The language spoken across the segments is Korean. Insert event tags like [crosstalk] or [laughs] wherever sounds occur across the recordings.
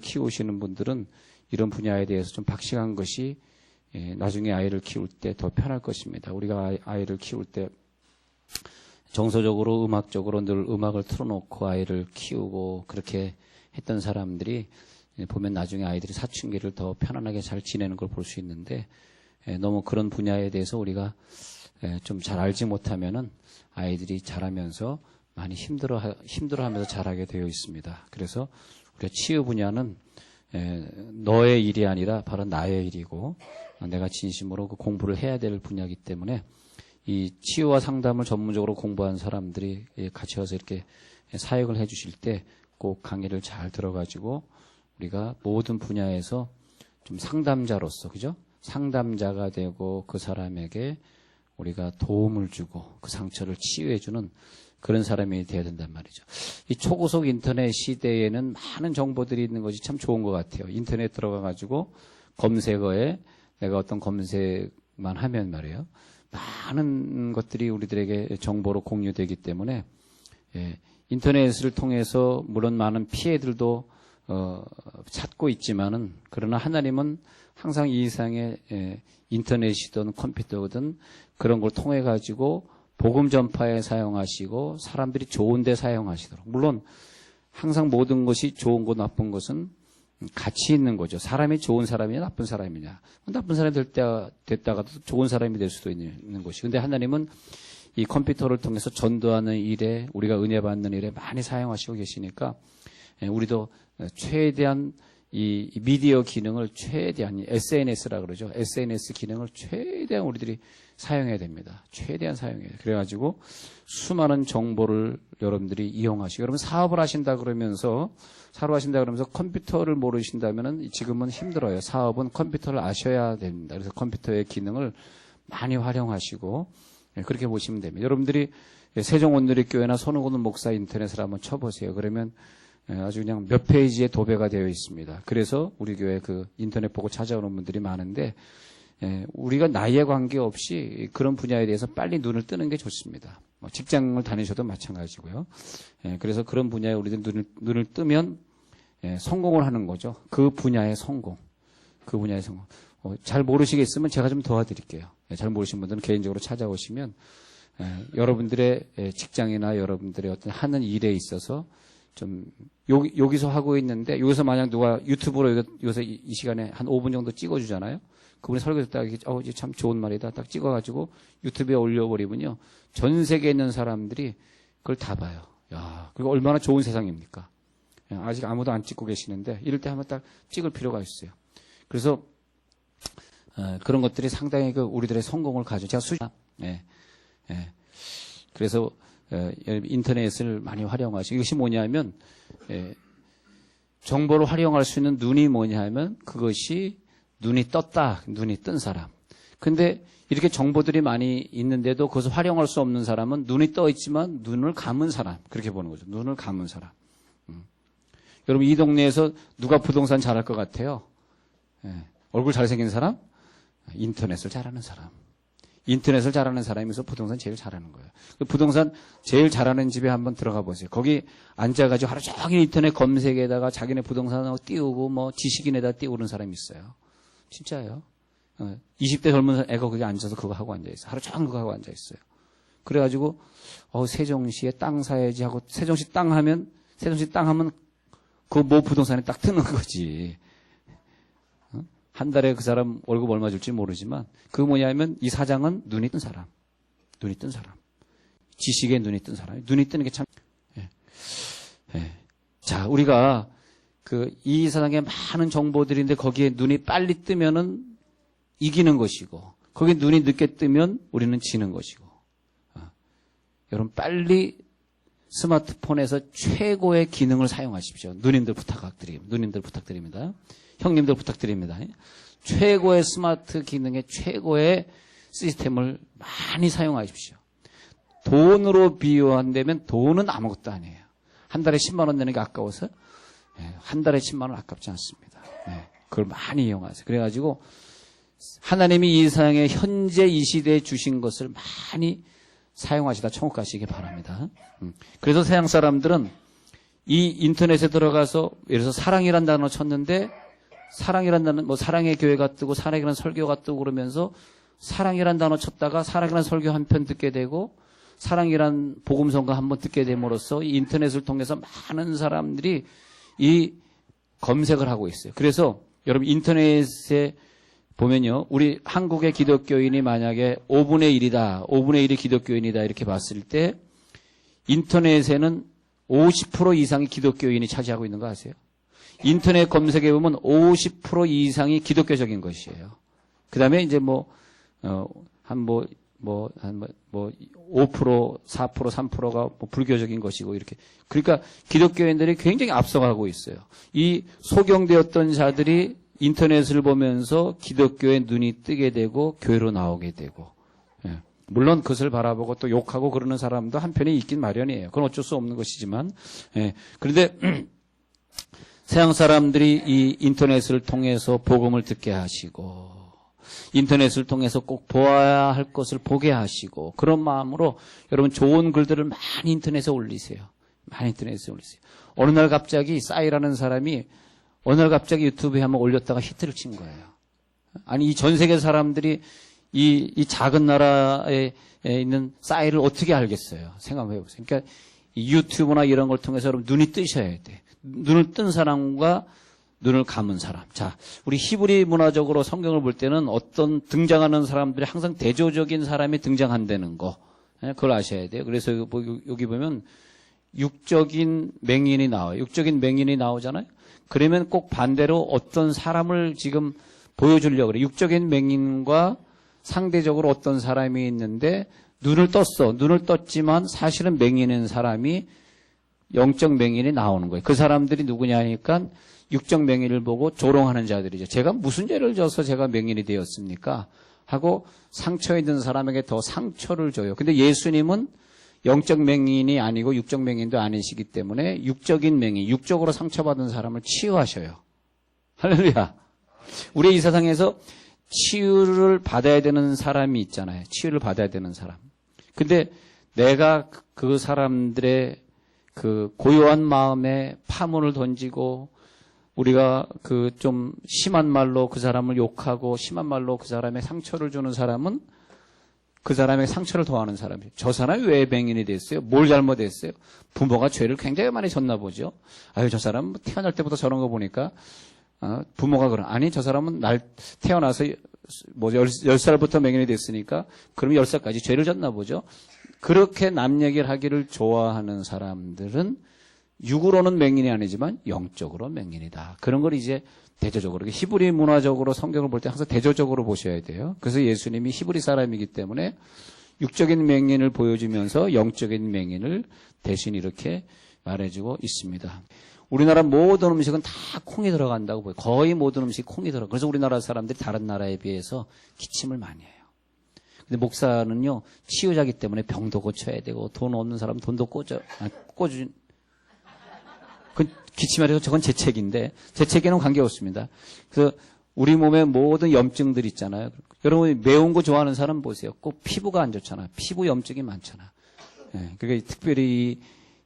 키우시는 분들은 이런 분야에 대해서 좀 박식한 것이 예, 나중에 아이를 키울 때 더 편할 것입니다. 우리가 아이- 아이를 키울 때 정서적으로 음악적으로 늘 음악을 틀어놓고 아이를 키우고 그렇게 했던 사람들이 예, 보면 나중에 아이들이 사춘기를 더 편안하게 잘 지내는 걸 볼 수 있는데 예, 너무 그런 분야에 대해서 우리가 좀 잘 알지 못하면은 아이들이 자라면서 많이 힘들어 힘들어하면서 자라게 되어 있습니다. 그래서 우리가 치유 분야는 에, 너의 일이 아니라 바로 나의 일이고 어, 내가 진심으로 그 공부를 해야 될 분야이기 때문에 이 치유와 상담을 전문적으로 공부한 사람들이 예, 같이 와서 이렇게 사역을 해주실 때 꼭 강의를 잘 들어가지고 우리가 모든 분야에서 좀 상담자로서 그죠? 상담자가 되고 그 사람에게 우리가 도움을 주고 그 상처를 치유해주는 그런 사람이 되어야 된단 말이죠. 이 초고속 인터넷 시대에는 많은 정보들이 있는 것이 참 좋은 것 같아요. 인터넷 들어가가지고 검색어에 내가 어떤 검색만 하면 말이에요. 많은 것들이 우리들에게 정보로 공유되기 때문에 예, 인터넷을 통해서 물론 많은 피해들도 어, 찾고 있지만은 그러나 하나님은 항상 이 이상의 예, 인터넷이든 컴퓨터든 그런 걸 통해 가지고 복음 전파에 사용하시고 사람들이 좋은데 사용하시도록 물론 항상 모든 것이 좋은 것 나쁜 것은 같이 있는 거죠. 사람이 좋은 사람이냐 나쁜 사람이냐 나쁜 사람이 될 때, 됐다가도 좋은 사람이 될 수도 있는, 것이. 근데 하나님은 이 컴퓨터를 통해서 전도하는 일에 우리가 은혜 받는 일에 많이 사용하시고 계시니까 예, 우리도 최대한 이 미디어 기능을 최대한 SNS라 그러죠. SNS 기능을 최대한 우리들이 사용해야 됩니다. 최대한 사용해야 돼요. 그래가지고 수많은 정보를 여러분들이 이용하시고 여러분 사업을 하신다 그러면서 사업을 하신다 그러면서 컴퓨터를 모르신다면은 지금은 힘들어요. 사업은 컴퓨터를 아셔야 됩니다. 그래서 컴퓨터의 기능을 많이 활용하시고 예, 그렇게 보시면 됩니다. 여러분들이 세종온누리교회나 손오고는 목사 인터넷을 한번 쳐보세요. 그러면 예, 아주 그냥 몇 페이지에 도배가 되어 있습니다. 그래서 우리 교회 그 인터넷 보고 찾아오는 분들이 많은데 예, 우리가 나이에 관계없이 그런 분야에 대해서 빨리 눈을 뜨는 게 좋습니다. 뭐 직장을 다니셔도 마찬가지고요. 예, 그래서 그런 분야에 우리들 눈을, 눈을 뜨면 예, 성공을 하는 거죠. 그 분야의 성공. 그 분야의 성공. 어, 잘 모르시겠으면 제가 좀 도와드릴게요. 예, 잘 모르신 분들은 개인적으로 찾아오시면 예, 여러분들의 예, 직장이나 여러분들의 어떤 하는 일에 있어서 좀 여기, 여기서 하고 있는데 여기서 만약 누가 유튜브로 여기서 이, 이 시간에 한 5분 정도 찍어주잖아요. 그분이 설교 듣다가 이게, 어, 참 좋은 말이다. 딱 찍어가지고 유튜브에 올려버리면요. 전 세계에 있는 사람들이 그걸 다 봐요. 야, 그리고 얼마나 좋은 세상입니까? 예, 아직 아무도 안 찍고 계시는데 이럴 때 한번 딱 찍을 필요가 있어요. 그래서 어, 그런 것들이 상당히 그 우리들의 성공을 가져. 제가 수, 예, 예. 그래서 어, 인터넷을 많이 활용하시고 이것이 뭐냐면 예, 정보를 활용할 수 있는 눈이 뭐냐면 그것이 눈이 떴다, 눈이 뜬 사람. 근데 이렇게 정보들이 많이 있는데도 그것을 활용할 수 없는 사람은 눈이 떠 있지만 눈을 감은 사람 그렇게 보는 거죠. 눈을 감은 사람. 음. 여러분 이 동네에서 누가 부동산 잘할 것 같아요? 예, 얼굴 잘생긴 사람? 인터넷을 잘하는 사람. 인터넷을 잘하는 사람이면서 부동산 제일 잘하는 거예요. 그 부동산 제일 잘하는 집에 한번 들어가 보세요. 거기 앉아가지고 하루 종일 인터넷 검색에다가 자기네 부동산하고 띄우고 뭐 지식인에다 띄우는 사람이 있어요. 진짜예요. 어, 20대 젊은 애가 거기 앉아서 그거 하고 앉아있어요. 하루 종일 그거 하고 앉아있어요. 그래가지고, 어, 세종시에 땅 사야지 하고, 세종시 땅 하면, 세종시 땅 하면, 그뭐 부동산에 딱 뜨는 거지. 어? 한 달에 그 사람 월급 얼마 줄지 모르지만, 그 뭐냐면, 이 사장은 눈이 뜬 사람. 눈이 뜬 사람. 지식에 눈이 뜬 사람. 눈이 뜨는 게 참, 예. 예. 자, 우리가, 그, 이 세상에 많은 정보들인데 거기에 눈이 빨리 뜨면은 이기는 것이고, 거기에 눈이 늦게 뜨면 우리는 지는 것이고. 어. 여러분, 빨리 스마트폰에서 최고의 기능을 사용하십시오. 누님들 부탁드립니다. 누님들 부탁드립니다. 형님들 부탁드립니다. 최고의 스마트 기능의 최고의 시스템을 많이 사용하십시오. 돈으로 비유한다면 돈은 아무것도 아니에요. 한 달에 10만 원 내는 게 아까워서 예, 한 달에 10만 원 아깝지 않습니다. 예, 그걸 많이 이용하세요. 그래가지고 하나님이 이 세상에 현재 이 시대에 주신 것을 많이 사용하시다 천국 가시기 바랍니다. 음, 그래서 세상 사람들은 이 인터넷에 들어가서 예를 들어서 사랑이란 단어 쳤는데 사랑이란 단어 뭐 사랑의 교회가 뜨고 사랑이란 설교가 뜨고 그러면서 사랑이란 단어 쳤다가 사랑이란 설교 한 편 듣게 되고 사랑이란 복음성가 한 번 듣게 됨으로써 이 인터넷을 통해서 많은 사람들이 이 검색을 하고 있어요. 그래서 여러분 인터넷에 보면요. 우리 한국의 기독교인이 만약에 5분의 1이다. 5분의 1이 기독교인이다. 이렇게 봤을 때 인터넷에는 50% 이상이 기독교인이 차지하고 있는 거 아세요? 인터넷 검색해 보면 50% 이상이 기독교적인 것이에요. 그 다음에 이제 뭐, 어, 한 뭐, 뭐, 한 뭐, 뭐, 5%, 4%, 3%가 뭐 불교적인 것이고 이렇게. 그러니까 기독교인들이 굉장히 앞서가고 있어요. 이 소경되었던 자들이 인터넷을 보면서 기독교의 눈이 뜨게 되고 교회로 나오게 되고. 예. 물론 그것을 바라보고 또 욕하고 그러는 사람도 한편에 있긴 마련이에요. 그건 어쩔 수 없는 것이지만. 예. 그런데 [clears throat] 서양 사람들이 이 인터넷을 통해서 복음을 듣게 하시고 인터넷을 통해서 꼭 보아야 할 것을 보게 하시고 그런 마음으로 여러분 좋은 글들을 많이 인터넷에 올리세요. 많이 인터넷에 올리세요. 어느 날 갑자기 싸이라는 사람이 어느 날 갑자기 유튜브에 한번 올렸다가 히트를 친 거예요. 아니 이 전 세계 사람들이 이, 이 작은 나라에 있는 싸이를 어떻게 알겠어요? 생각해 보세요. 그러니까 이 유튜브나 이런 걸 통해서 여러분 눈이 뜨셔야 돼. 눈을 뜬 사람과 눈을 감은 사람. 자, 우리 히브리 문화적으로 성경을 볼 때는 어떤 등장하는 사람들이 항상 대조적인 사람이 등장한다는 거. 예, 그걸 아셔야 돼요. 그래서 여기 보면 육적인 맹인이 나와요. 육적인 맹인이 나오잖아요. 그러면 꼭 반대로 어떤 사람을 지금 보여주려고 그래. 육적인 맹인과 상대적으로 어떤 사람이 있는데 눈을 떴어. 눈을 떴지만 사실은 맹인인 사람이 영적 맹인이 나오는 거예요. 그 사람들이 누구냐 하니까 육적 맹인을 보고 조롱하는 자들이죠. 제가 무슨 죄를 져서 제가 맹인이 되었습니까? 하고 상처 있는 사람에게 더 상처를 줘요. 근데 예수님은 영적 맹인이 아니고 육적 맹인도 아니시기 때문에 육적인 맹인, 육적으로 상처받은 사람을 치유하셔요. 할렐루야. 우리 이 세상에서 치유를 받아야 되는 사람이 있잖아요. 치유를 받아야 되는 사람. 근데 내가 그 사람들의 그 고요한 마음에 파문을 던지고 우리가 그 좀 심한 말로 그 사람을 욕하고 심한 말로 그 사람의 상처를 주는 사람은 그 사람의 상처를 더하는 사람이에요. 저 사람이 왜 맹인이 됐어요? 뭘 잘못했어요? 부모가 죄를 굉장히 많이 졌나 보죠. 아유 저 사람 태어날 때부터 저런 거 보니까 어, 부모가 그런 아니 저 사람은 날 태어나서 뭐 열, 열 살부터 맹인이 됐으니까 그럼 열 살까지 죄를 졌나 보죠. 그렇게 남 얘기를 하기를 좋아하는 사람들은 육으로는 맹인이 아니지만 영적으로 맹인이다. 그런 걸 이제 대조적으로 히브리 문화적으로 성경을 볼 때 항상 대조적으로 보셔야 돼요. 그래서 예수님이 히브리 사람이기 때문에 육적인 맹인을 보여주면서 영적인 맹인을 대신 이렇게 말해주고 있습니다. 우리나라 모든 음식은 다 콩이 들어간다고 보여요. 거의 모든 음식 콩이 들어가. 그래서 우리나라 사람들이 다른 나라에 비해서 기침을 많이 해요. 근데 목사는요 치유자기 때문에 병도 고쳐야 되고 돈 없는 사람 돈도 꽂아 아, 꽂은 그 기침하려서 저건 제 책인데 제 책에는 관계 없습니다. 그래서 우리 몸에 모든 염증들 있잖아요. 여러분 매운 거 좋아하는 사람 보세요. 꼭 피부가 안 좋잖아. 피부 염증이 많잖아. 예, 그러니까 특별히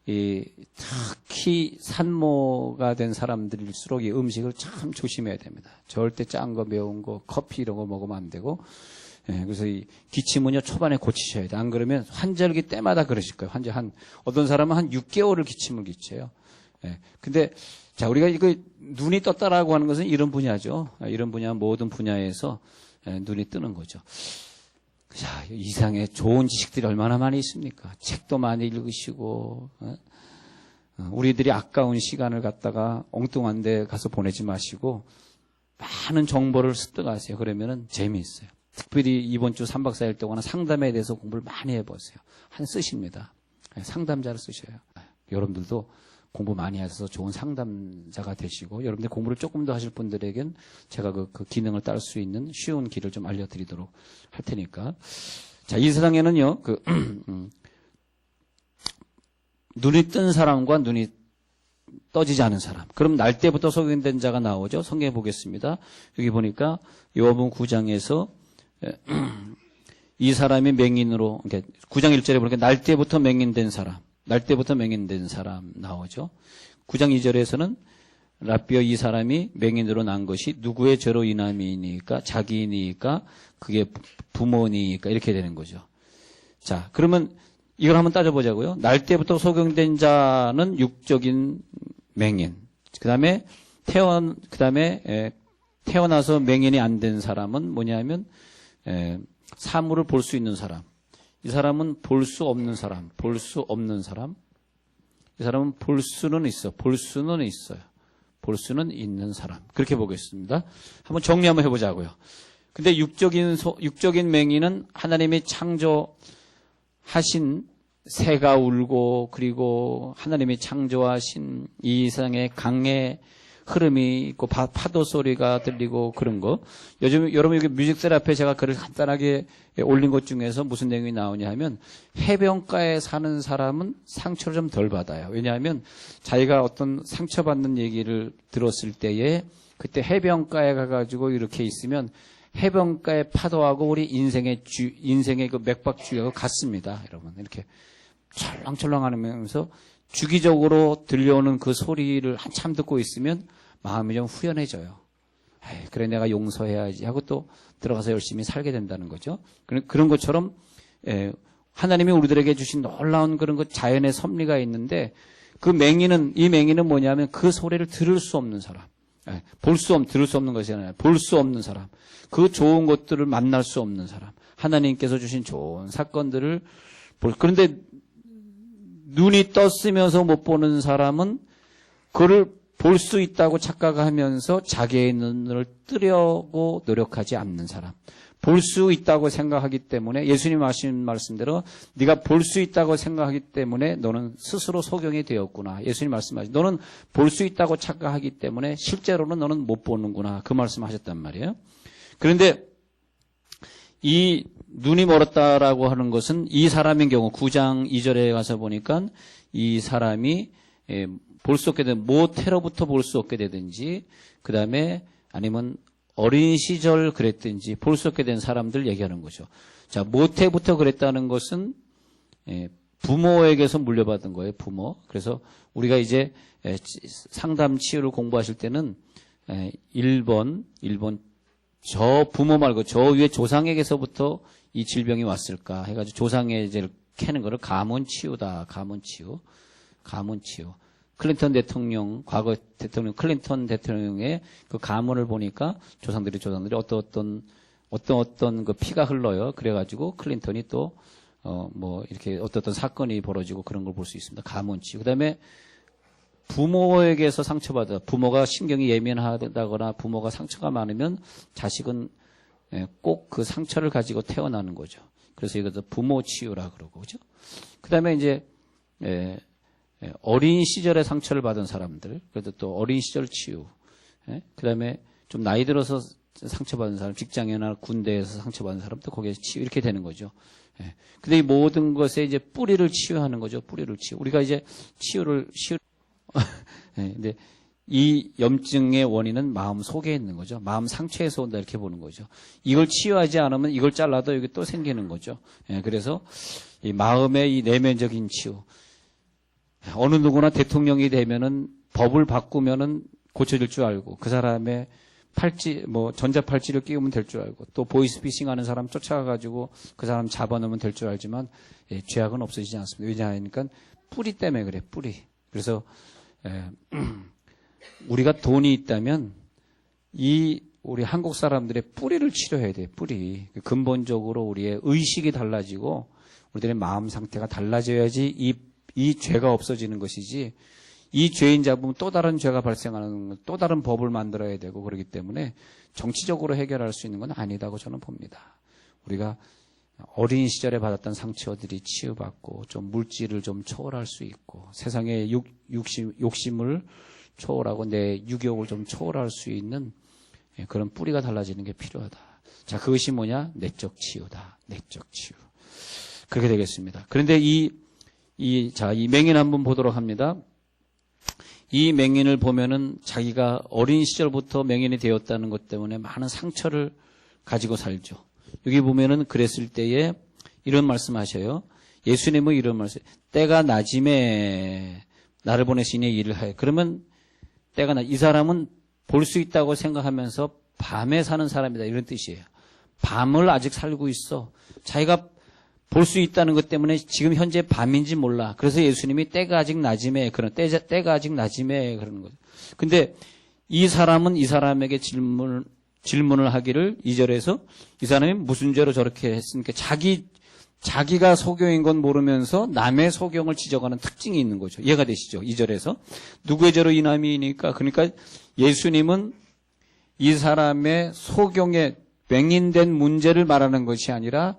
이, 특히 산모가 된 사람들일수록 이 음식을 참 조심해야 됩니다. 절대 짠 거, 매운 거, 커피 이런 거 먹으면 안 되고 예, 그래서 이 기침은요 초반에 고치셔야 돼. 안 그러면 환절기 때마다 그러실 거예요. 환절 한 어떤 사람은 한 6개월을 기침을 기쳐요. 예, 근데 자 우리가 이거 눈이 떴다라고 하는 것은 이런 분야죠. 아, 이런 분야 모든 분야에서 예, 눈이 뜨는 거죠. 자, 이상의 좋은 지식들이 얼마나 많이 있습니까? 책도 많이 읽으시고, 어? 어, 우리들이 아까운 시간을 갖다가 엉뚱한 데 가서 보내지 마시고, 많은 정보를 습득하세요. 그러면은 재미있어요. 특별히 이번 주 3박 4일 동안은 상담에 대해서 공부를 많이 해보세요. 한 쓰십니다. 네, 상담자를 쓰셔요. 여러분들도 공부 많이 하셔서 좋은 상담자가 되시고 여러분들 공부를 조금 더 하실 분들에겐 제가 그, 그 기능을 따를 수 있는 쉬운 길을 좀 알려드리도록 할 테니까 자 이 세상에는요 그 [clears throat] 음, 눈이 뜬 사람과 눈이 떠지지 않은 사람. 그럼 날 때부터 소개된 자가 나오죠. 성경에 보겠습니다. 여기 보니까 요한복음 9장에서 이 사람이 맹인으로, 그러니까 9장 1절에 보니까 날 때부터 맹인된 사람. 날 때부터 맹인된 사람 나오죠. 9장 2절에서는 라비어 이 사람이 맹인으로 난 것이 누구의 죄로 인함이니까 자기니까 그게 부모니까 이렇게 되는 거죠. 자, 그러면 이걸 한번 따져보자고요. 날 때부터 소경된 자는 육적인 맹인. 그 다음에 태어난, 그 다음에 태어나서 맹인이 안 된 사람은 뭐냐면 에, 사물을 볼 수 있는 사람. 이 사람은 볼 수 없는 사람. 볼 수 없는 사람. 이 사람은 볼 수는 있어. 볼 수는 있어요. 볼 수는 있는 사람. 그렇게 보겠습니다. 한번 정리 한번 해보자고요. 근데 육적인 소, 육적인 맹인은 하나님이 창조하신 새가 울고 그리고 하나님이 창조하신 이 세상의 강의 흐름이 있고 파, 도 소리가 들리고 그런 거. 요즘 여러분 여기 뮤직셀 앞에 제가 글을 간단하게 올린 것 중에서 무슨 내용이 나오냐 하면 해변가에 사는 사람은 상처를 좀 덜 받아요. 왜냐하면 자기가 어떤 상처받는 얘기를 들었을 때에 그때 해변가에 가가지고 이렇게 있으면 해변가의 파도하고 우리 인생의 주, 인생의 그 맥박주의하고 같습니다. 여러분. 이렇게 철렁철렁 하면서 주기적으로 들려오는 그 소리를 한참 듣고 있으면 마음이 좀 후련해져요. 에이, 그래 내가 용서해야지 하고 또 들어가서 열심히 살게 된다는 거죠. 그런 것처럼 에, 하나님이 우리들에게 주신 놀라운 그런 그 자연의 섭리가 있는데 그 맹인은 이 맹인은 뭐냐면 그 소리를 들을 수 없는 사람. 볼 수 없, 들을 수 없는 것이 아니라 볼 수 없는 사람. 그 좋은 것들을 만날 수 없는 사람. 하나님께서 주신 좋은 사건들을 볼, 그런데 눈이 떴으면서 못 보는 사람은 그를 볼 수 있다고 착각하면서 자기의 눈을 뜨려고 노력하지 않는 사람. 볼 수 있다고 생각하기 때문에 예수님 하신 말씀대로 네가 볼 수 있다고 생각하기 때문에 너는 스스로 소경이 되었구나. 예수님 말씀하신 너는 볼 수 있다고 착각하기 때문에 실제로는 너는 못 보는구나. 그 말씀하셨단 말이에요. 그런데 이 눈이 멀었다라고 하는 것은 이 사람인 경우 9장 2절에 가서 보니까 이 사람이 예, 볼수 없게 된 모태로부터 볼 수 없게 되든지 그 다음에 아니면 어린 시절 그랬든지 볼 수 없게 된 사람들 얘기하는 거죠. 자 모태부터 그랬다는 것은 예, 부모에게서 물려받은 거예요. 부모. 그래서 우리가 이제 예, 상담 치유를 공부하실 때는 1번, 1번 저 부모 말고 저 위에 조상에게서부터 이 질병이 왔을까 해가지고 조상애제를 캐는 거를 가문 치유다. 가문 치유. 가문 치유. 클린턴 대통령, 과거 대통령, 클린턴 대통령의 그 가문을 보니까 조상들이 조상들이 어떤 어떤 어떤 어떤 그 피가 흘러요. 그래가지고 클린턴이 또, 어, 뭐, 이렇게 어떤 어떤 사건이 벌어지고 그런 걸 볼 수 있습니다. 가문 치유. 그 다음에 부모에게서 상처받아, 부모가 신경이 예민하다거나 부모가 상처가 많으면 자식은 예, 꼭그 상처를 가지고 태어나는 거죠. 그래서 이것도 부모 치유라 그러고 그죠. 그다음에 이제 예, 예, 어린 시절에 상처를 받은 사람들, 그래도 또 어린 시절 치유. 그다음에 좀 나이 들어서 상처받은 사람, 직장이나 군대에서 상처받은 사람도 거기에 치유 이렇게 되는 거죠. 예. 근데 이 모든 것에 이제 뿌리를 치유하는 거죠. 뿌리를 치유. 우리가 이제 치유를 치유. 예, 근데 이 염증의 원인은 마음 속에 있는 거죠. 마음 상처에서 온다 이렇게 보는 거죠. 이걸 치유하지 않으면 이걸 잘라도 여기 또 생기는 거죠. 예, 그래서 이 마음의 이 내면적인 치유. 어느 누구나 대통령이 되면은 법을 바꾸면은 고쳐질 줄 알고 그 사람의 팔찌 뭐 전자 팔찌를 끼우면 될 줄 알고 또 보이스피싱 하는 사람 쫓아가 가지고 그 사람 잡아놓으면 될 줄 알지만 예, 죄악은 없어지지 않습니다. 왜냐하니까 뿌리 때문에 그래 뿌리. 그래서 예, [clears throat] 우리가 돈이 있다면 이 우리 한국 사람들의 뿌리를 치료해야 돼, 뿌리. 근본적으로 우리의 의식이 달라지고 우리들의 마음 상태가 달라져야지 이, 이 죄가 없어지는 것이지 이 죄인 잡으면 또 다른 죄가 발생하는 또 다른 법을 만들어야 되고 그러기 때문에 정치적으로 해결할 수 있는 건 아니다고 저는 봅니다. 우리가 어린 시절에 받았던 상처들이 치유받고 좀 물질을 좀 초월할 수 있고 세상의 욕, 욕심, 욕심을 초월하고 내 유격을 좀 초월할 수 있는 예, 그런 뿌리가 달라지는 게 필요하다. 자, 그것이 뭐냐? 내적 치유다. 내적 치유. 그렇게 되겠습니다. 그런데 이, 이, 자, 이 맹인 한번 보도록 합니다. 이 맹인을 보면은 자기가 어린 시절부터 맹인이 되었다는 것 때문에 많은 상처를 가지고 살죠. 여기 보면은 그랬을 때에 이런 말씀 하셔요. 예수님은 이런 말씀, 때가 낮임에 나를 보내시니 일을 하여. 그러면 때가 낮, 이 사람은 볼 수 있다고 생각하면서 밤에 사는 사람이다. 이런 뜻이에요. 밤을 아직 살고 있어. 자기가 볼 수 있다는 것 때문에 지금 현재 밤인지 몰라. 그래서 예수님이 때가 아직 낮임에 그런 때, 때가 아직 낮임에 그러는 거죠. 근데 이 사람은 이 사람에게 질문을 질문을 하기를 이절에서 이 사람이 무슨 죄로 저렇게 했으니까 자기 자기가 소경인 건 모르면서 남의 소경을 지적하는 특징이 있는 거죠. 이해가 되시죠? 이절에서 누구의 죄로 이남이니까 그러니까 예수님은 이 사람의 소경에 맹인된 문제를 말하는 것이 아니라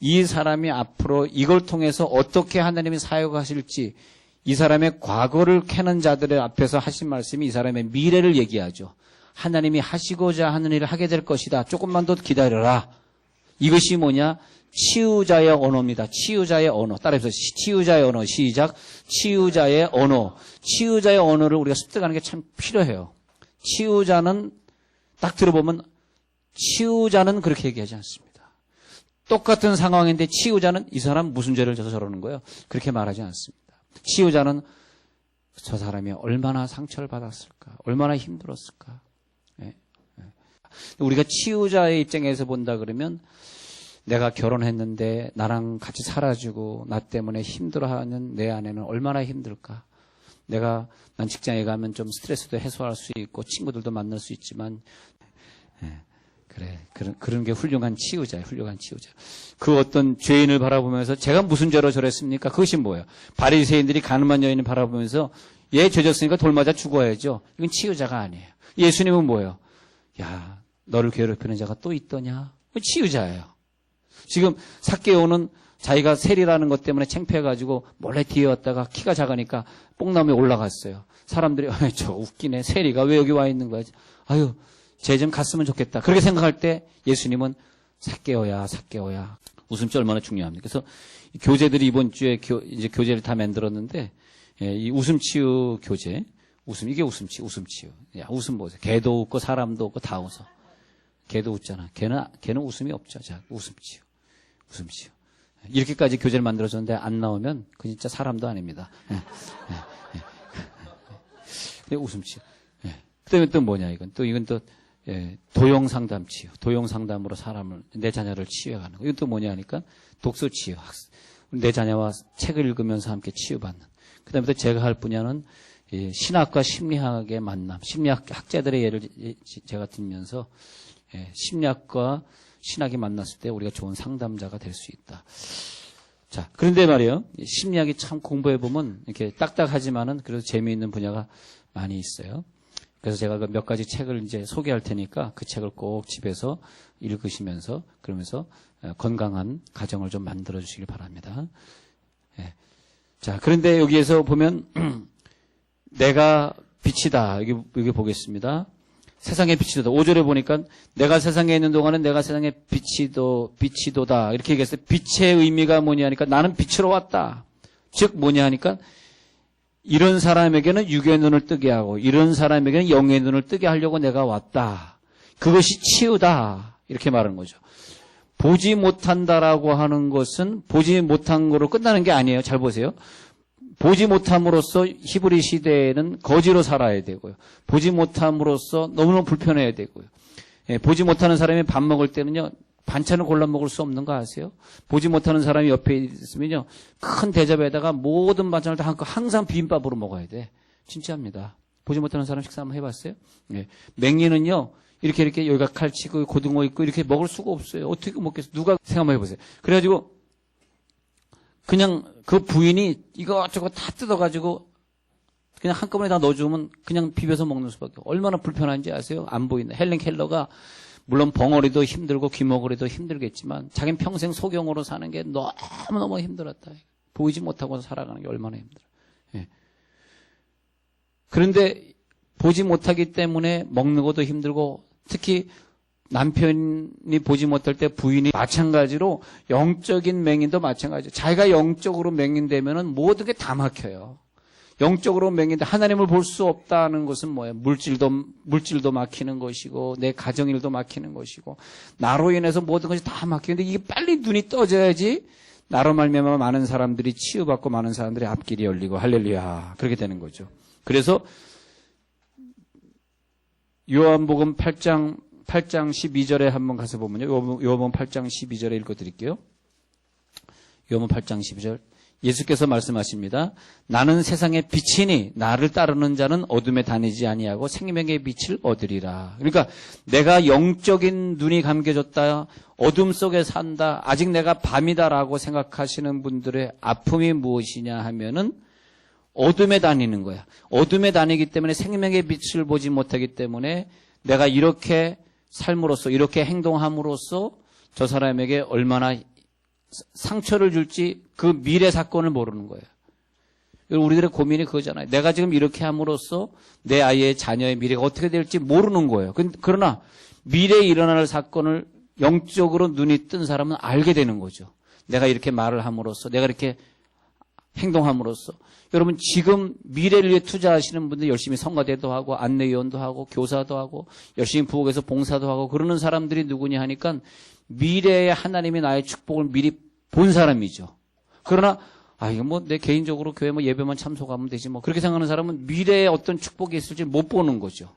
이 사람이 앞으로 이걸 통해서 어떻게 하나님이 사역하실지 이 사람의 과거를 캐는 자들의 앞에서 하신 말씀이 이 사람의 미래를 얘기하죠. 하나님이 하시고자 하는 일을 하게 될 것이다. 조금만 더 기다려라. 이것이 뭐냐? 치유자의 언어입니다. 치유자의 언어. 따라해서 치유자의 언어. 시작. 치유자의 언어. 치유자의 언어를 우리가 습득하는 게 참 필요해요. 치유자는 딱 들어보면 치유자는 그렇게 얘기하지 않습니다. 똑같은 상황인데 치유자는 이 사람 무슨 죄를 져서 저러는 거예요? 그렇게 말하지 않습니다. 치유자는 저 사람이 얼마나 상처를 받았을까? 얼마나 힘들었을까? 우리가 치유자의 입장에서 본다 그러면 내가 결혼했는데 나랑 같이 살아주고 나 때문에 힘들어하는 내 아내는 얼마나 힘들까? 내가 난 직장에 가면 좀 스트레스도 해소할 수 있고 친구들도 만날 수 있지만 예, 그래 그런 그런 게 훌륭한 치유자예요. 훌륭한 치유자. 그 어떤 죄인을 바라보면서 제가 무슨 죄로 저랬습니까? 그것이 뭐예요? 바리새인들이 가늠한 여인을 바라보면서 얘 죄졌으니까 돌 맞아 죽어야죠. 이건 치유자가 아니에요. 예수님은 뭐예요? 야 너를 괴롭히는 자가 또 있더냐? 그건 치유자예요. 지금 삭개오는 자기가 세리라는 것 때문에 창피해가지고 몰래 뒤에 왔다가 키가 작으니까 뽕나무에 올라갔어요. 사람들이 [laughs] 아이, 저 웃기네 세리가 왜 여기 와 있는 거야? 아유 쟤 좀 갔으면 좋겠다. 그렇게 생각할 때 예수님은 삭개오야 삭개오야 웃음기 얼마나 중요합니까? 그래서 이 교재들이 이번 주에 교, 이제 교재를 다 만들었는데 예, 이 웃음치유 교재 웃음 이게 웃음치 웃음치유 야 웃음 보세요. 개도 웃고 사람도 웃고 다 웃어. 개도 웃잖아. 개는 개는 웃음이 없죠. 자 웃음치유 웃음치유 이렇게까지 교재를 만들어줬는데 안 나오면 그 진짜 사람도 아닙니다. 예, 예, 예. 근데 웃음치유. 예. 그다음에 또 뭐냐 이건 또 이건 또 예, 도용 상담 치유. 도용 상담으로 사람을 내 자녀를 치유해가는 거. 이건 또 뭐냐 하니까 독서 치유. 학습. 내 자녀와 책을 읽으면서 함께 치유받는. 그 다음에 또 제가 할 분야는 이 신학과 심리학의 만남. 심리학 학자들의 예를 제- 제가 들면서 예, 심리학과 신학이 만났을 때 우리가 좋은 상담자가 될 수 있다. 자, 그런데 말이에요. 이 심리학이 참 공부해 보면 이렇게 딱딱하지만은 그래도 재미있는 분야가 많이 있어요. 그래서 제가 그몇 가지 책을 이제 소개할 테니까 그 책을 꼭 집에서 읽으시면서 그러면서 어, 건강한 가정을 좀 만들어 주시길 바랍니다. 예. 자, 그런데 여기에서 보면 [clears throat] 내가 빛이다. 여기, 여기 보겠습니다. 세상의 빛이도다. 5절에 보니까 내가 세상에 있는 동안은 내가 세상의 빛이도, 빛이도다. 이렇게 얘기했어요. 빛의 의미가 뭐냐 하니까 나는 빛으로 왔다. 즉 뭐냐 하니까 이런 사람에게는 육의 눈을 뜨게 하고 이런 사람에게는 영의 눈을 뜨게 하려고 내가 왔다. 그것이 치유다. 이렇게 말하는 거죠. 보지 못한다라고 하는 것은 보지 못한 거로 끝나는 게 아니에요. 잘 보세요. 보지 못함으로써 히브리 시대에는 거지로 살아야 되고요. 보지 못함으로써 너무너무 불편해야 되고요. 예, 보지 못하는 사람이 밥 먹을 때는요, 반찬을 골라 먹을 수 없는 거 아세요? 보지 못하는 사람이 옆에 있으면요, 큰 대접에다가 모든 반찬을 다 한꺼 항상 비빔밥으로 먹어야 돼. 진짜입니다. 보지 못하는 사람 식사 한번 해봤어요? 예. 맹이는요, 이렇게 이렇게 여기가 칼치고 고등어 있고 이렇게 먹을 수가 없어요. 어떻게 먹겠어요? 누가 생각 한번 해보세요. 그래가지고 그냥 그 부인이 이것저것 다 뜯어가지고 그냥 한꺼번에 다 넣어주면 그냥 비벼서 먹는 수밖에 얼마나 불편한지 아세요? 안 보인다. 헬렌 켈러가 물론 벙어리도 힘들고 귀머거리도 힘들겠지만 자기는 평생 소경으로 사는 게 너무너무 힘들었다. 보이지 못하고 살아가는 게 얼마나 힘들어. 예. 그런데 보지 못하기 때문에 먹는 것도 힘들고 특히 남편이 보지 못할 때 부인이 마찬가지로 영적인 맹인도 마찬가지죠. 자기가 영적으로 맹인되면은 모든 게 다 막혀요. 영적으로 맹인데 하나님을 볼 수 없다는 것은 뭐예요? 물질도 물질도 막히는 것이고 내 가정 일도 막히는 것이고 나로 인해서 모든 것이 다 막히는데 이게 빨리 눈이 떠져야지 나로 말미암아 많은 사람들이 치유받고 많은 사람들이 앞길이 열리고 할렐루야 그렇게 되는 거죠. 그래서 요한복음 8장 8장 12절에 한번 가서 보면요. 요한복음 8장 12절에 읽어 드릴게요. 요한복음 8장 12절 예수께서 말씀하십니다. 나는 세상의 빛이니 나를 따르는 자는 어둠에 다니지 아니하고 생명의 빛을 얻으리라. 그러니까 내가 영적인 눈이 감겨졌다. 어둠 속에 산다. 아직 내가 밤이다라고 생각하시는 분들의 아픔이 무엇이냐 하면은 어둠에 다니는 거야. 어둠에 다니기 때문에 생명의 빛을 보지 못하기 때문에 내가 이렇게 삶으로써 이렇게 행동함으로써 저 사람에게 얼마나 상처를 줄지 그 미래 사건을 모르는 거예요. 우리들의 고민이 그거잖아요. 내가 지금 이렇게 함으로써 내 아이의 자녀의 미래가 어떻게 될지 모르는 거예요. 그러나 미래에 일어날 사건을 영적으로 눈이 뜬 사람은 알게 되는 거죠. 내가 이렇게 말을 함으로써 내가 이렇게 행동함으로써 여러분 지금 미래를 위해 투자하시는 분들 열심히 성가대도 하고 안내위원도 하고 교사도 하고 열심히 부엌에서 봉사도 하고 그러는 사람들이 누구냐 하니까 미래에 하나님이 나의 축복을 미리 본 사람이죠. 그러나 아 이거 뭐 내 개인적으로 교회 뭐 예배만 참석하면 되지 뭐 그렇게 생각하는 사람은 미래에 어떤 축복이 있을지 못 보는 거죠.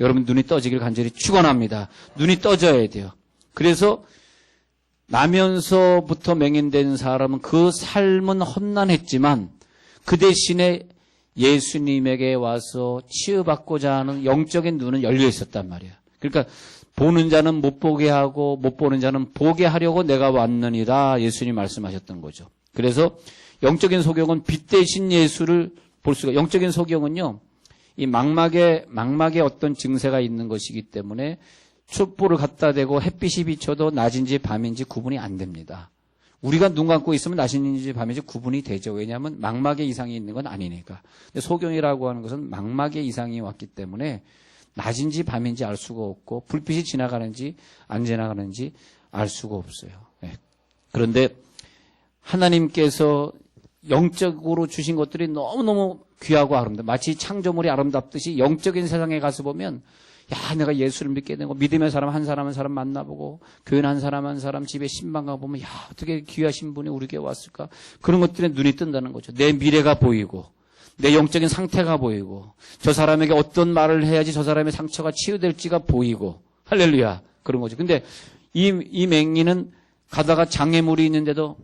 여러분 눈이 떠지길 간절히 축원합니다. 눈이 떠져야 돼요. 그래서 나면서부터 맹인된 사람은 그 삶은 험난했지만 그 대신에 예수님에게 와서 치유받고자 하는 영적인 눈은 열려 있었단 말이야. 그러니까 보는 자는 못 보게 하고 못 보는 자는 보게 하려고 내가 왔느니라 예수님 말씀하셨던 거죠. 그래서 영적인 소경은 빛 대신 예수를 볼 수가 영적인 소경은요. 이 망막에 망막에 어떤 증세가 있는 것이기 때문에 촛불을 갖다 대고 햇빛이 비춰도 낮인지 밤인지 구분이 안 됩니다. 우리가 눈 감고 있으면 낮인지 밤인지 구분이 되죠. 왜냐하면 망막에 이상이 있는 건 아니니까. 근데 소경이라고 하는 것은 망막에 이상이 왔기 때문에 낮인지 밤인지 알 수가 없고 불빛이 지나가는지 안 지나가는지 알 수가 없어요. 네. 그런데 하나님께서 영적으로 주신 것들이 너무너무 귀하고 아름다. 마치 창조물이 아름답듯이 영적인 세상에 가서 보면 야, 내가 예수를 믿게 되고 믿음의 사람 한 사람 한 사람 만나보고 교회 한 사람 한 사람 집에 신방 가보면 야, 어떻게 귀하신 분이 우리에게 왔을까? 그런 것들에 눈이 뜬다는 거죠. 내 미래가 보이고 내 영적인 상태가 보이고 저 사람에게 어떤 말을 해야지 저 사람의 상처가 치유될지가 보이고 할렐루야 그런 거죠. 근데 이, 이 맹인은 가다가 장애물이 있는데도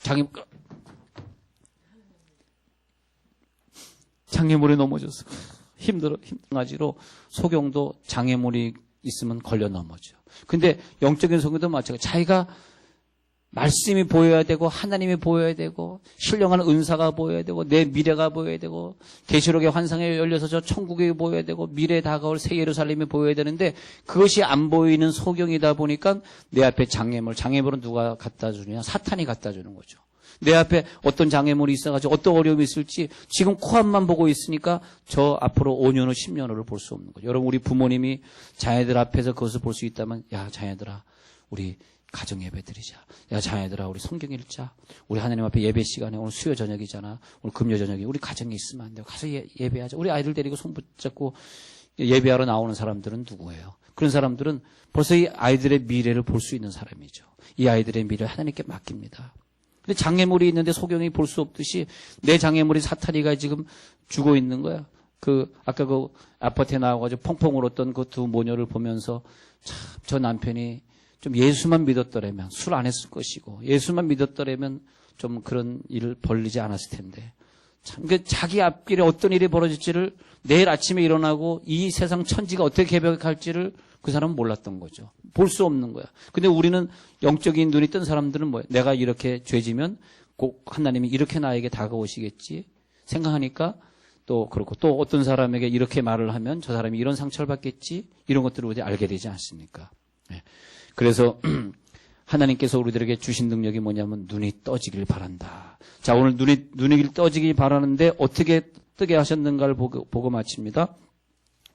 장애 장애물에 넘어졌어. 힘들어 힘들가지로 소경도 장애물이 있으면 걸려 넘어져. 근데 영적인 소경도 마찬가지. 자기가 말씀이 보여야 되고 하나님이 보여야 되고 신령한 은사가 보여야 되고 내 미래가 보여야 되고 계시록의 환상에 열려서 저 천국이 보여야 되고 미래에 다가올 새 예루살렘이 보여야 되는데 그것이 안 보이는 소경이다 보니까 내 앞에 장애물 장애물은 누가 갖다 주느냐 사탄이 갖다 주는 거죠. 내 앞에 어떤 장애물이 있어가지고 어떤 어려움이 있을지 지금 코앞만 보고 있으니까 저 앞으로 5년 후 10년 후를 볼 수 없는 거죠. 여러분 우리 부모님이 자녀들 앞에서 그것을 볼 수 있다면 야 자녀들아 우리 가정 예배 드리자. 야 자녀들아 우리 성경 읽자. 우리 하나님 앞에 예배 시간에 오늘 수요 저녁이잖아. 오늘 금요 저녁이 우리 가정에 있으면 안 돼요. 가서 예, 예배하자. 우리 아이들 데리고 손 붙잡고 예배하러 나오는 사람들은 누구예요? 그런 사람들은 벌써 이 아이들의 미래를 볼 수 있는 사람이죠. 이 아이들의 미래를 하나님께 맡깁니다. 근데 장애물이 있는데 소경이 볼 수 없듯이 내 장애물이 사탄이가 지금 죽어 있는 거야. 그 아까 그 아파트에 나와가지고 펑펑 울었던 그 두 모녀를 보면서 참 저 남편이 좀 예수만 믿었더라면 술 안 했을 것이고 예수만 믿었더라면 좀 그런 일을 벌리지 않았을 텐데 참 그 자기 앞길에 어떤 일이 벌어질지를 내일 아침에 일어나고 이 세상 천지가 어떻게 개벽할지를 그 사람은 몰랐던 거죠. 볼 수 없는 거야. 근데 우리는 영적인 눈이 뜬 사람들은 뭐야? 내가 이렇게 죄지면 꼭 하나님이 이렇게 나에게 다가오시겠지 생각하니까 또 그렇고 또 어떤 사람에게 이렇게 말을 하면 저 사람이 이런 상처를 받겠지 이런 것들을 우리 알게 되지 않습니까? 네. 그래서 [clears throat] 하나님께서 우리들에게 주신 능력이 뭐냐면 눈이 떠지길 바란다. 자 오늘 눈이 눈이 떠지길 바라는데 어떻게 뜨게 하셨는가를 보고, 보고 마칩니다.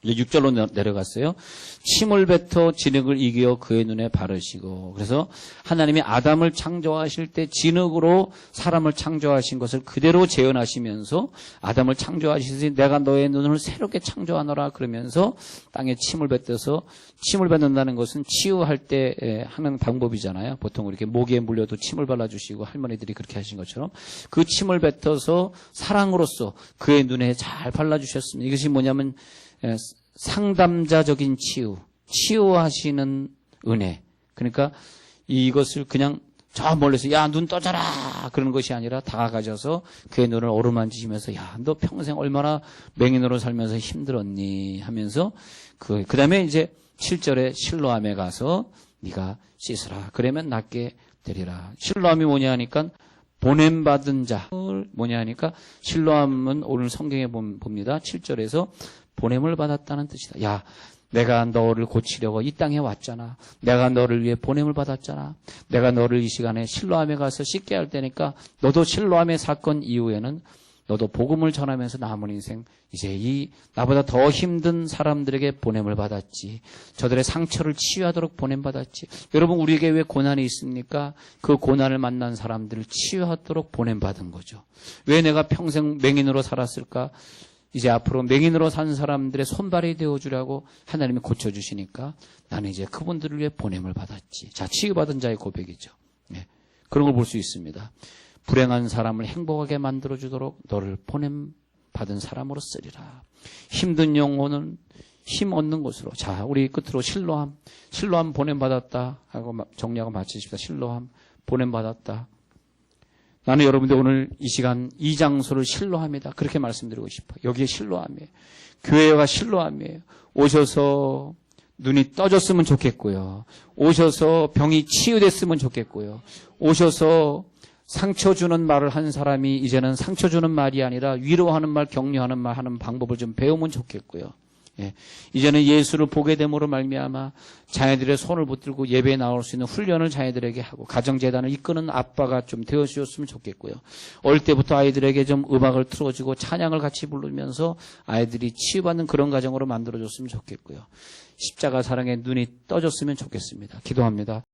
이제 6절로 내려갔어요. 침을 뱉어 진흙을 이겨 그의 눈에 바르시고. 그래서 하나님이 아담을 창조하실 때 진흙으로 사람을 창조하신 것을 그대로 재현하시면서 아담을 창조하시듯이 내가 너의 눈을 새롭게 창조하노라 그러면서 땅에 침을 뱉어서 침을 뱉는다는 것은 치유할 때 에, 하는 방법이잖아요. 보통 이렇게 모기에 물려도 침을 발라주시고 할머니들이 그렇게 하신 것처럼 그 침을 뱉어서 사랑으로서 그의 눈에 잘 발라주셨습니다. 이것이 뭐냐면 에, 상담자적인 치유, 치유하시는 은혜. 그러니까 이것을 그냥 저 멀리서 야 눈 떠져라! 그러는 것이 아니라 다가가셔서 그의 눈을 어루만지시면서 야 너 평생 얼마나 맹인으로 살면서 힘들었니? 하면서 그 그다음에 이제 7절에 실로암에 가서 네가 씻으라. 그러면 낫게 되리라. 실로암이 뭐냐 하니까 보냄 받은 자를 뭐냐 하니까 실로암은 오늘 성경에 봄- 봅니다. 7절에서 보냄을 받았다는 뜻이다 야 내가 너를 고치려고 이 땅에 왔잖아. 내가 너를 위해 보냄을 받았잖아. 내가 너를 이 시간에 실로암에 가서 씻게 할 테니까 너도 실로암의 사건 이후에는 너도 복음을 전하면서 남은 인생 이제 이 나보다 더 힘든 사람들에게 보냄을 받았지. 저들의 상처를 치유하도록 보냄 받았지. 여러분 우리에게 왜 고난이 있습니까? 그 고난을 만난 사람들을 치유하도록 보냄 받은 거죠. 왜 내가 평생 맹인으로 살았을까? 이제 앞으로 맹인으로 산 사람들의 손발이 되어주라고 하나님이 고쳐주시니까 나는 이제 그분들을 위해 보냄을 받았지. 자, 치유받은 자의 고백이죠. 예, 그런 걸 볼 수 있습니다. 불행한 사람을 행복하게 만들어주도록 너를 보냄 받은 사람으로 쓰리라. 힘든 영혼은 힘 얻는 곳으로. 자, 우리 끝으로 실로함. 실로함 보냄 받았다. 하고 마- 정리하고 마치십시다. 실로함 보냄 받았다. 나는 여러분들 오늘 이 시간 이 장소를 실로합니다. 그렇게 말씀드리고 싶어요. 여기에 실로함이에요. 교회가 실로함이에요. 오셔서 눈이 떠졌으면 좋겠고요. 오셔서 병이 치유됐으면 좋겠고요. 오셔서 상처 주는 말을 한 사람이 이제는 상처 주는 말이 아니라 위로하는 말, 격려하는 말 하는 방법을 좀 배우면 좋겠고요. 예. 이제는 예수를 보게 됨으로 말미암아 자녀들의 손을 붙들고 예배에 나올 수 있는 훈련을 자녀들에게 하고 가정재단을 이끄는 아빠가 좀 되어주셨으면 좋겠고요. 어릴 때부터 아이들에게 좀 음악을 틀어주고 찬양을 같이 부르면서 아이들이 치유받는 그런 가정으로 만들어줬으면 좋겠고요. 십자가 사랑에 눈이 떠졌으면 좋겠습니다. 기도합니다.